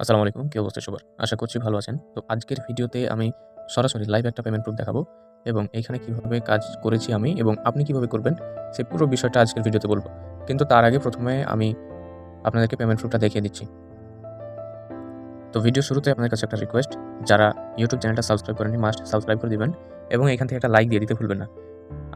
আসসালামু আলাইকুম, কি অবস্থা সবার? আশা করছি ভালো আছেন। তো আজকের ভিডিওতে আমি সরাসরি লাইভ একটা পেমেন্ট প্রুফ দেখাবো এবং এখানে কীভাবে কাজ করেছি আমি এবং আপনি কীভাবে করবেন সেই পুরো বিষয়টা আজকের ভিডিওতে বলব। কিন্তু তার আগে প্রথমে আমি আপনাদেরকে পেমেন্ট প্রুফটা দেখিয়ে দিচ্ছি। তো ভিডিও শুরুতে আপনাদের কাছে একটা রিকোয়েস্ট যারা ইউটিউব চ্যানেলটা সাবস্ক্রাইব করেনি মাস্ট সাবস্ক্রাইব করে দিবেন এবং এখান থেকে একটা লাইক দিয়ে দিতে ভুলবেন না।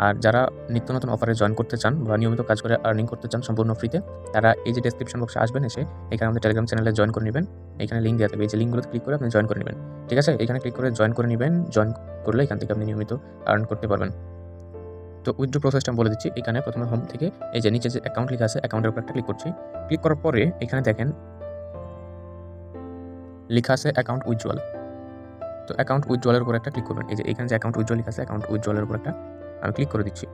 আর যারা নিত্য নতুন অফারে জয়েন করতে চান বা নিয়মিত কাজ করে আর্নিং করতে চান সম্পূর্ণ ফ্রিতে তারা এই যে ডেসক্রিপশন বক্সে আসবেন এসে, এখানে আমাদের টেলিগ্রাম চ্যানেলে জয়েন করে নেবেন। এখানে লিঙ্ক দেওয়া থাকবে। এই যে লিঙ্কগুলোতে ক্লিক করে আপনি জয়েন করে নেবেন। ঠিক আছে? এখানে ক্লিক করে জয়েন করে নেবেন। জয়েন করলে এখান থেকে আপনি নিয়মিত আর্ন করতে পারবেন। তো উইথড্র প্রসেসটা বলে দিচ্ছি। এখানে প্রথমে হোম থেকে এই যে নিচে যে অ্যাকাউন্ট লেখা আছে অ্যাকাউন্টের উপর একটা ক্লিক করছি। ক্লিক করার পরে এখানে দেখেন, লেখা আছে অ্যাকাউন্ট উইথড্রল তো অ্যাকাউন্ট উইথড্রলের উপর একটা ক্লিক করবেন। এই যে এখানে যে অ্যাকাউন্ট উইথড্রল লেখা আছে অ্যাকাউন্ট উইথড্রলের উপর একটা আমি ক্লিক করে দিচ্ছি।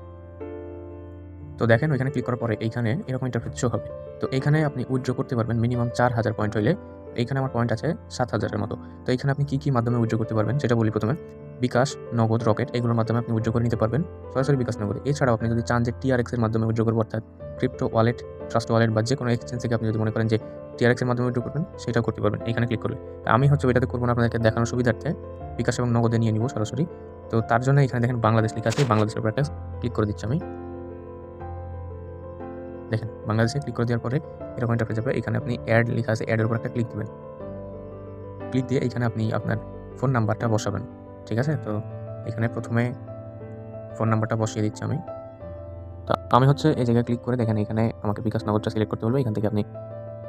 তো দেখেন ওইখানে ক্লিক করার পরে এইখানে এরকম ইন্টারফেস শো হবে। তো এইখানে আপনি উইথড্র করতে পারবেন মিনিমাম চার হাজার পয়েন্ট হইলে। এইখানে আমার পয়েন্ট আছে সাত হাজারের মতো। তো এইখানে আপনি কী কী মাধ্যমে উইথড্র করতে পারবেন সেটা বলি প্রথমে। বিকাশ, নগদ, রকেট এগুলোর মাধ্যমে আপনি উইথড্র করে নিতে পারবেন। সরাসরি বিকাশ নগদ। এছাড়াও আপনি যদি চান যে টিআরএক্সের মাধ্যমে উইথড্র করব অর্থাৎ ক্রিপ্টো ওয়ালেট ট্রাস্ট ওয়ালেট বা যে কোনো এক্সচেঞ্জ থেকে আপনি যদি মনে করেন যে টিআরএক্স এর মাধ্যমে উইথড্র করবেন, সেটাও করতে পারবেন। এখানে ক্লিক করলে। আমি হচ্ছে এটাতে করব না, আপনাদেরকে দেখানোর সুবিধার্থে বিকাশ এবং নগদে নিয়ে নিব সরাসরি। তো তার জন্য এখানে দেখেন বাংলাদেশ লেখা আছে বাংলাদেশের উপর একটা ক্লিক করে দিচ্ছি আমি। দেখেন, বাংলাদেশে ক্লিক করে দেওয়ার পরে এরকম একটা যাবে এখানে আপনি অ্যাড লেখা আছে অ্যাডের উপর একটা ক্লিক দেবেন। ক্লিক দিয়ে এখানে আপনি আপনার ফোন নাম্বারটা বসাবেন। ঠিক আছে? তো এখানে প্রথমে ফোন নাম্বারটা বসিয়ে দিচ্ছি আমি। তো আমি হচ্ছে এই জায়গায় ক্লিক করে দেখেন এখানে আমাকে বিকাশ নগদটা সিলেক্ট করতে বলবে, এখান থেকে আপনি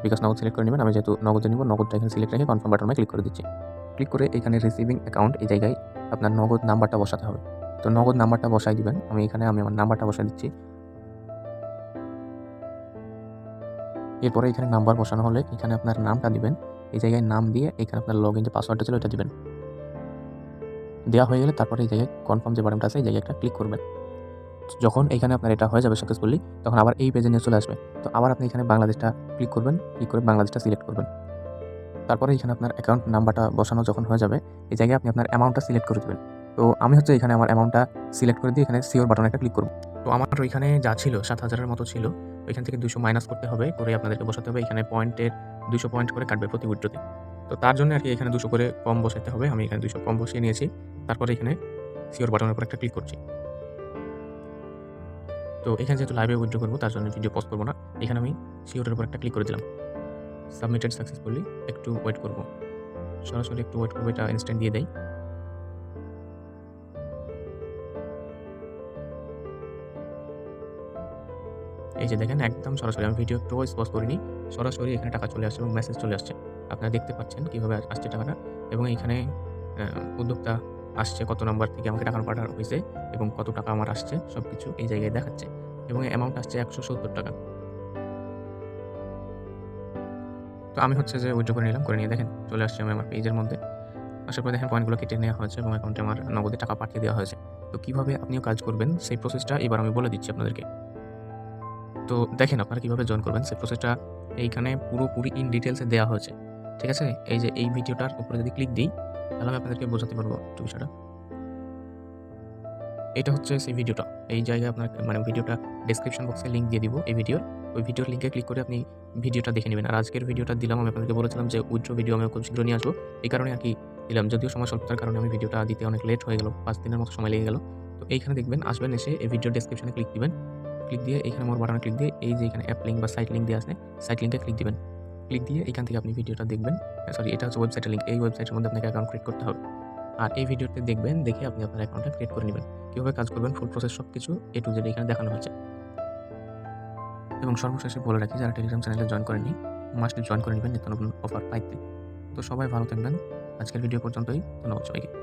বিকাশ নগদ সিলেক্ট করে নেবেন, আমি যেহেতু নগদে নিব নগদটা এখানে সিলেক্ট রেখে কনফার্ম বাটনে ক্লিক করে দিচ্ছি। ক্লিক করে এখানে রিসিভিং অ্যাকাউন্ট এই জায়গায় আপনার নগদ নাম্বারটা বসাতে হবে। তো নগদ নাম্বারটা বসাই দিবেন, আমি এখানে আমি আমার নাম্বারটা বসাই দিচ্ছি। এরপরে এখানে নাম্বার বসানো হলে এখানে আপনার নামটা দিবেন, এই জায়গায় নাম দিয়ে এখানে আপনার লগ ইন যে পাসওয়ার্ডটা ছিল এটা দিবেন। দেওয়া হয়ে গেলে তারপরে এই জায়গায় কনফার্ম যে বাটনটা আছে, এই জায়গায় একটা ক্লিক করবেন। যখন এখানে আপনার এটা হয়ে যাবে সাকসেসফুলি তখন আবার এই পেজে নিয়ে চলে আসবে। তো আবার আপনি এখানে বাংলাদেশটা ক্লিক করবেন ক্লিক করে বাংলাদেশটা সিলেক্ট করবেন। তারপরে এখানে আপনার অ্যাকাউন্ট নাম্বারটা বসানো যখন হয়ে যাবে, এই জায়গায় আপনি আপনার অ্যামাউন্টটা সিলেক্ট করে দেবেন। তো আমি হচ্ছে এখানে আমার অ্যামাউন্টটা সিলেক্ট করে দিয়ে এখানে সিওর বাটনে একটা ক্লিক করব। তো আমার ওইখানে যা ছিল, সাত হাজারের মতো ছিল, ওইখান থেকে দুশো মাইনাস করতে হবে করে আপনাদেরকে বসাতে হবে। এখানে পয়েন্টের দুশো পয়েন্ট করে কাটবে প্রতি উইড্রোতে। তো তার জন্য আর কি এখানে দুশো করে কম বসাতে হবে। আমি এখানে দুশো কম বসিয়ে নিয়েছি। তারপরে এখানে সিওর বাটনের উপর একটা ক্লিক করছি। তো এখানে যেহেতু লাইভে উইড্রো করব, তার জন্য ভিডিও পজ করব না। এখানে আমি সিওরের উপর একটা ক্লিক করে দিলাম। সাবমিটেড সাকসেসফুলি একটু ওয়েট করব। সরাসরি একটু ওয়েট করব, এটা ইনস্ট্যান্ট দিয়ে দেয় এই যে দেখেন, একদম সরাসরি আমি ভিডিও একটু পজ করিনি। সরাসরি এখানে টাকা চলে আসছে এবং মেসেজ চলে আসছে। আপনারা দেখতে পাচ্ছেন কীভাবে আসছে টাকাটা। এবং এখানে উদ্যোক্তা আসছে, কত নাম্বার থেকে আমাকে টাকা পাঠানো হয়েছে এবং কত টাকা আমার আসছে সব কিছু এই জায়গায় দেখাচ্ছে এবং অ্যামাউন্ট আসছে একশো সত্তর টাকা। তো আমি হচ্ছে যে উইড্রো করে নিলাম, করে নিয়ে দেখেন চলে আসছে আমি আমার পেজের মধ্যে। আসার পরে দেখেন পয়েন্টগুলো কেটে নেওয়া হয়েছে এবং অ্যাকাউন্টে আমার নগদে টাকা পাঠিয়ে দেওয়া হয়েছে। তো কীভাবে আপনিও কাজ করবেন, সেই প্রসেসটা এবার আমি বলে দিচ্ছি আপনাদেরকে। তো দেখেন আপনারা কীভাবে জয়েন করবেন, সেই প্রসেসটা এইখানে পুরোপুরি ইন ডিটেলসে দেওয়া হয়েছে। ঠিক আছে? এই যে এই ভিডিওটার উপরে যদি ক্লিক দিই তাহলে আমি আপনাদেরকে বোঝাতে পারব একটু বিষয়টা। এটা হচ্ছে সেই ভিডিওটা। এই জায়গায় আপনার মানে ভিডিওটা ডেসক্রিপশন বক্সে লিঙ্ক দিয়ে দিব এই ভিডিওর ওই ভিডিওর লিঙ্কে ক্লিক করে আপনি ভিডিওটা দেখে নেবেন। আর আজকের ভিডিওটা দিলাম, আমি আপনাদেরকে বলেছিলাম যে উইথড্র ভিডিও আমি খুব শীঘ্র নিয়ে আসব। এই কারণে আর কি দিলাম। যদিও সময় স্বল্পতার কারণে আমি ভিডিওটা দিতে অনেক লেট হয়ে গেল। পাঁচ দিনের মতো সময় লেগে গেল। তো এইখানে দেখবেন, আসবেন এসে এই ভিডিও ডেসক্রিপশনে ক্লিক দিবেন। ক্লিক দিয়ে এখানে মোর বাটনে ক্লিক দিয়ে এই যে এখানে অ্যাপ লিঙ্ক বা সাইট লিঙ্ক দিয়ে আছে সাইট লিঙ্কে ক্লিক দিবেন। ক্লিক দিয়ে এখান থেকে আপনি ভিডিওটা দেখবেন। সরি এটা হচ্ছে ওয়েবসাইটের লিঙ্ক এই ওয়েবসাইটের মধ্যে আপনাকে অ্যাকাউন্ট ক্রিয়েট করতে হবে। আর এই ভিডিওতে দেখবেন, দেখে আপনি আপনার অ্যাকাউন্টটা ক্রিয়েট করে নেবেন। কীভাবে কাজ করবেন ফুল প্রসেস সব কিছু এ টু জেড এখানে দেখানো হয়েছে। এবং সর্বশেষে বলে রাখি, যারা টেলিগ্রাম চ্যানেলে জয়েন করেনি মাস্টলি জয়েন করে নেবেন, নিত্য নতুন অফার পাইতে। তো সবাই ভালো থাকবেন। আজকের ভিডিও পর্যন্তই। ধন্যবাদ সবাইকে।